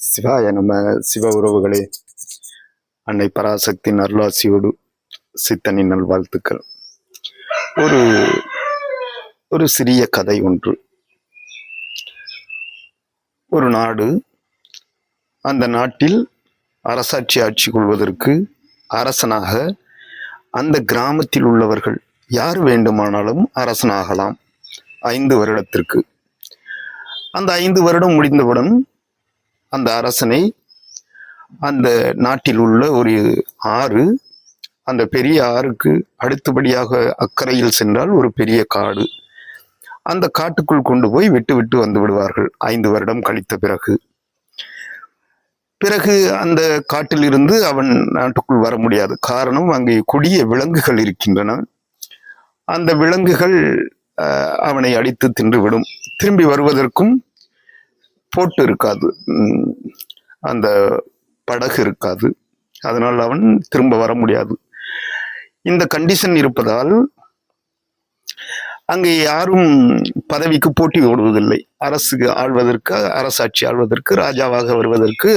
சிவாய நம்ம சிவ உறவுகளே. அன்னை பராசக்தியின் அருளாசியோடு சித்தனின் நல்வாழ்த்துக்கள். ஒரு ஒரு சிறிய கதை ஒன்று. ஒரு நாடு அந்த நாட்டில் அரசாட்சி ஆட்சி கொள்வதற்கு அரசனாக அந்த கிராமத்தில் உள்ளவர்கள் யார் வேண்டுமானாலும் அரசனாகலாம். ஐந்து வருடத்திற்கு. அந்த ஐந்து வருடம் முடிந்தவுடன் அந்த அரசனை அந்த நாட்டில் உள்ள ஒரு ஆறு அந்த பெரிய ஆறுக்கு அடுத்தபடியாக அக்கறையில் சென்றால் ஒரு பெரிய காடு. அந்த காட்டுக்குள் கொண்டு போய் விட்டு விட்டு வந்து விடுவார்கள். ஐந்து வருடம் கழித்த பிறகு. பிறகு அந்த காட்டிலிருந்து அவன் நாட்டுக்குள் வர முடியாது. காரணம் அங்கே கொடிய விலங்குகள் இருக்கின்றன. அந்த விலங்குகள் அவனை அடித்து தின்றுவிடும். திரும்பி வருவதற்கும் போட்டு இருக்காது அந்த படகு இருக்காது. அதனால் அவன் திரும்ப வர முடியாது. இந்த கண்டிஷன் இருப்பதால் அங்கே யாரும் பதவிக்கு போட்டி ஓடுவதில்லை அரசு ஆள்வதற்கு அரசாட்சி ஆள்வதற்கு ராஜாவாக வருவதற்கு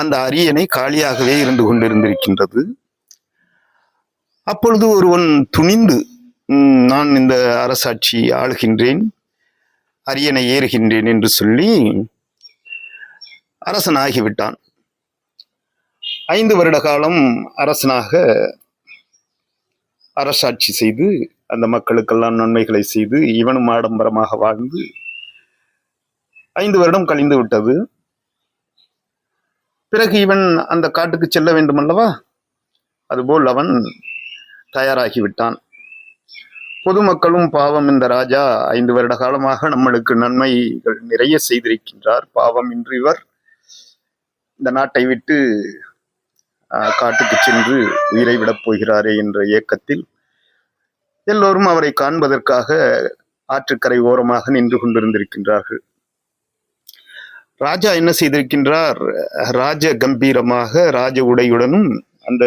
அந்த அரியணை காலியாகவே இருந்து கொண்டிருந்திருக்கின்றது. அப்பொழுது ஒருவன் துணிந்து நான் இந்த அரசாட்சி ஆளுகின்றேன். அரியணை ஏறுகின்றேன் என்று சொல்லி அரசனாகிவிட்டான். ஐந்து வருட காலம் அரசனாக அரசாட்சி செய்து அந்த மக்களுக்கெல்லாம் நன்மைகளை செய்து இவனும் ஆடம்பரமாக வாழ்ந்து ஐந்து வருடம் கழிந்து விட்டது. பிறகு இவன் அந்த காட்டுக்கு செல்ல வேண்டும் அல்லவா அதுபோல் அவன் தயாராகிவிட்டான். பொதுமக்களும் பாவம் இந்த ராஜா. ஐந்து வருட காலமாக நம்மளுக்கு நன்மைகள் நிறைய செய்திருக்கின்றார். பாவம் இன்று இவர் இந்த நாட்டை விட்டு காட்டுக்கு சென்று உயிரை விடப் போகிறாரே என்ற இயக்கத்தில் எல்லோரும் அவரை காண்பதற்காக ஆற்றுக்கரை ஓரமாக நின்று கொண்டிருந்திருக்கின்றார்கள். ராஜா என்ன செய்திருக்கின்றார்? ராஜ கம்பீரமாக ராஜ உடையுடனும் அந்த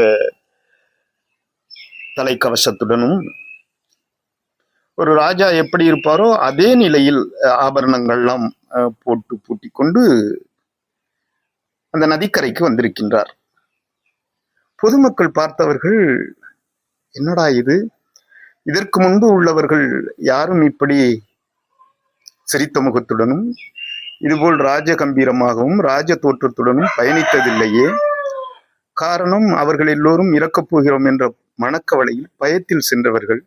தலைக்கவசத்துடனும் ஒரு ராஜா எப்படி இருப்பாரோ அதே நிலையில் ஆபரணங்கள்லாம் அஹ், போட்டு பூட்டி கொண்டு அந்த நதிக்கரைக்கு வந்திருக்கின்றார். பொதுமக்கள் பார்த்தவர்கள் என்னடா இது? இதற்கு முன்பு உள்ளவர்கள் யாரும் இப்படி சிரித்த முகத்துடனும் இதுபோல் ராஜ கம்பீரமாகவும் ராஜ தோற்றத்துடனும் பயணித்ததில்லையே. காரணம் அவர்கள் எல்லோரும் இறக்கப் போகிறோம் என்ற மனக்கவலையில் பயத்தில் சென்றவர்கள்.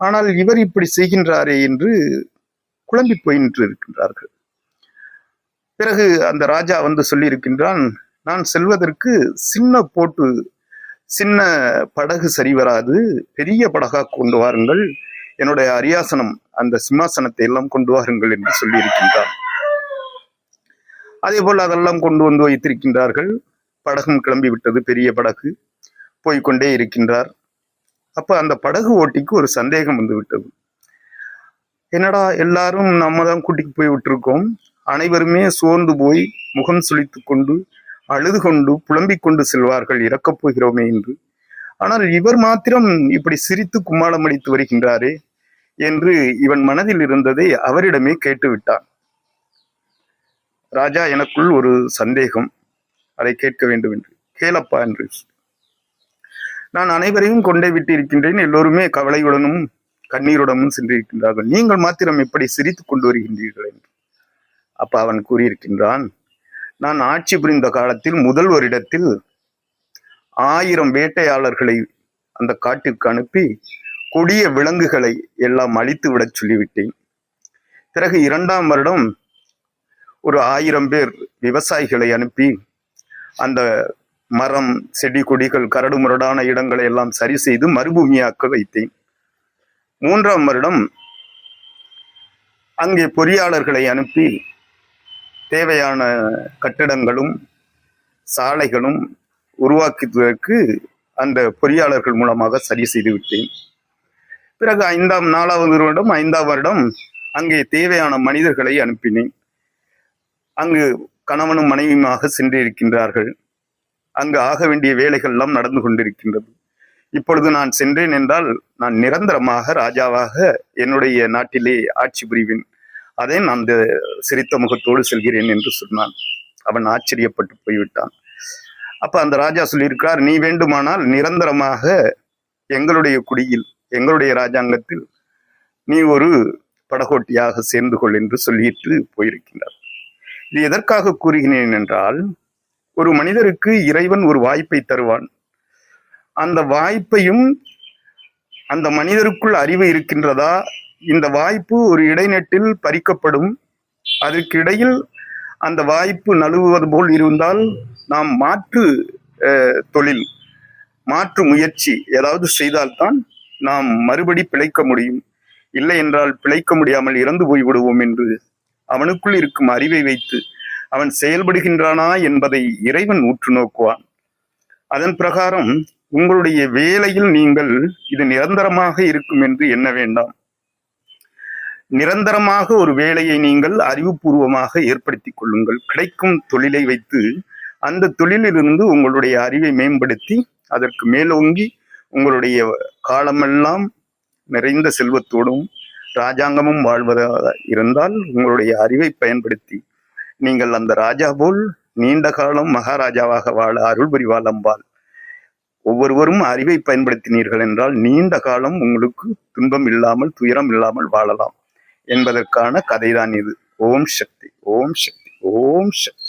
ஆனால் இவர் இப்படி செய்கின்றாரே என்று குழம்பி போய் நின்று இருக்கின்றார்கள் பிறகு அந்த ராஜா வந்து சொல்லியிருக்கின்றான் நான் செல்வதற்கு சின்ன போட்டு சின்ன படகு சரி வராது. பெரிய படகா கொண்டு வாருங்கள். என்னுடைய அரியாசனம் அந்த சிம்மாசனத்தை எல்லாம் கொண்டு வாருங்கள் என்று சொல்லியிருக்கின்றார். அதே போல் அதெல்லாம் கொண்டு வந்து வைத்திருக்கின்றார்கள். படகும் கிளம்பி விட்டது பெரிய படகு. போய்க்கொண்டே இருக்கின்றார். அப்ப அந்த படகு ஓட்டிக்கு ஒரு சந்தேகம் வந்து விட்டது. என்னடா எல்லாரும் நம்ம தான் கூட்டிக்கு போய் விட்டுருக்கோம். அனைவருமே சோர்ந்து போய் முகம் சுழித்து கொண்டு அழுது கொண்டு புலம்பிக் கொண்டு செல்வார்கள் இறக்கப் போகிறோமே என்று. ஆனால் இவர் மாத்திரம் இப்படி சிரித்து கும்மாளம் அடித்து வருகின்றாரே என்று இவன் மனதில் இருந்ததை அவரிடமே கேட்டு விட்டான். ராஜா எனக்குள் ஒரு சந்தேகம். அதை கேட்க வேண்டும் என்று கேளப்பா என்று நான் அனைவரையும் கொண்டே விட்டு இருக்கின்றேன் எல்லோருமே கவலையுடனும் கண்ணீருடனும் சென்றிருக்கின்றார்கள். நீங்கள் மாத்திரம் எப்படி சிரித்து கொண்டு வருகின்றீர்கள் என்று அப்ப அவன் கூறியிருக்கின்றான். நான் ஆட்சி புரிந்த காலத்தில் முதல் ஒரு இடத்தில் ஆயிரம் வேட்டையாளர்களை அந்த காட்டிற்கு அனுப்பி கொடிய விலங்குகளை எல்லாம் அழித்து விடச் சொல்லிவிட்டேன். பிறகு இரண்டாம் வருடம் ஒரு ஆயிரம் பேர் விவசாயிகளை அனுப்பி அந்த மரம் செடி கொடிகள் கரடு முரடான இடங்களை எல்லாம் சரி செய்து மறுபூமியாக்க வைத்தேன். மூன்றாம் வருடம் அங்கே பொறியாளர்களை அனுப்பி தேவையான கட்டிடங்களும் சாலைகளும் உருவாக்குவதற்கு அந்த பொறியாளர்கள் மூலமாக சரி செய்து விட்டேன். பிறகு ஐந்தாம் நாலாவது வருடம் ஐந்தாம் வருடம் அங்கே தேவையான மனிதர்களை அனுப்பினேன். அங்கு கணவனும் மனைவியுமாக சென்றிருக்கின்றார்கள். அங்கு ஆக வேண்டிய வேலைகள் எல்லாம் நடந்து கொண்டிருக்கின்றது. இப்பொழுது நான் சென்றேன் என்றால் நான் நிரந்தரமாக ராஜாவாக என்னுடைய நாட்டிலே ஆட்சி புரிவேன். அதை நான் அந்த சிரித்த முகத்தோடு செல்கிறேன் என்று சொன்னான். அவன் ஆச்சரியப்பட்டு போய்விட்டான். அப்ப அந்த ராஜா சொல்லியிருக்கிறார் நீ வேண்டுமானால் நிரந்தரமாக எங்களுடைய குடியில் எங்களுடைய ராஜாங்கத்தில் நீ ஒரு படகோட்டியாக சேர்ந்து கொள் என்று சொல்லிட்டு போயிருக்கின்றார். இது எதற்காக கூறுகிறேன் என்றால் ஒரு மனிதருக்கு இறைவன் ஒரு வாய்ப்பை தருவான். அந்த வாய்ப்பையும் அந்த மனிதருக்குள் அறிவு இருக்கின்றதா? இந்த வாய்ப்பு ஒரு இடைநெட்டில் பறிக்கப்படும். அதற்கிடையில் அந்த வாய்ப்பு நழுவுவது போல் இருந்தால் நாம் மாற்று தொழில் மாற்று முயற்சி ஏதாவது செய்தால்தான் நாம் மறுபடி பிழைக்க முடியும். இல்லை என்றால் பிழைக்க முடியாமல் இறந்து போய்விடுவோம் என்று அவனுக்குள் இருக்கும் அறிவை வைத்து அவன் செயல்படுகின்றானா என்பதை இறைவன் உற்று நோக்குவான். அதன் பிரகாரம் உங்களுடைய வேலையில் நீங்கள் இது நிரந்தரமாக இருக்கும் என்று எண்ண வேண்டாம். நிரந்தரமாக ஒரு வேலையை நீங்கள் அறிவுபூர்வமாக ஏற்படுத்திக் கொள்ளுங்கள். கிடைக்கும் தொழிலை வைத்து அந்த தொழிலிலிருந்து உங்களுடைய அறிவை மேம்படுத்தி அதற்கு மேலோங்கி உங்களுடைய காலமெல்லாம் நிறைந்த செல்வத்தோடும் ராஜாங்கமும் வாழ்வதாக இருந்தால் உங்களுடைய அறிவை பயன்படுத்தி நீங்கள் அந்த ராஜா போல் நீண்ட காலம் மகாராஜாவாக வாழ அருள் புரிவாள் அம்பாள். ஒவ்வொருவரும் அறிவை பயன்படுத்தினீர்கள் என்றால் நீண்ட காலம் உங்களுக்கு துன்பம் இல்லாமல் துயரம் இல்லாமல் வாழலாம். என்பதற்கான கதைதான் இது. ஓம் சக்தி ஓம் சக்தி ஓம் சக்தி.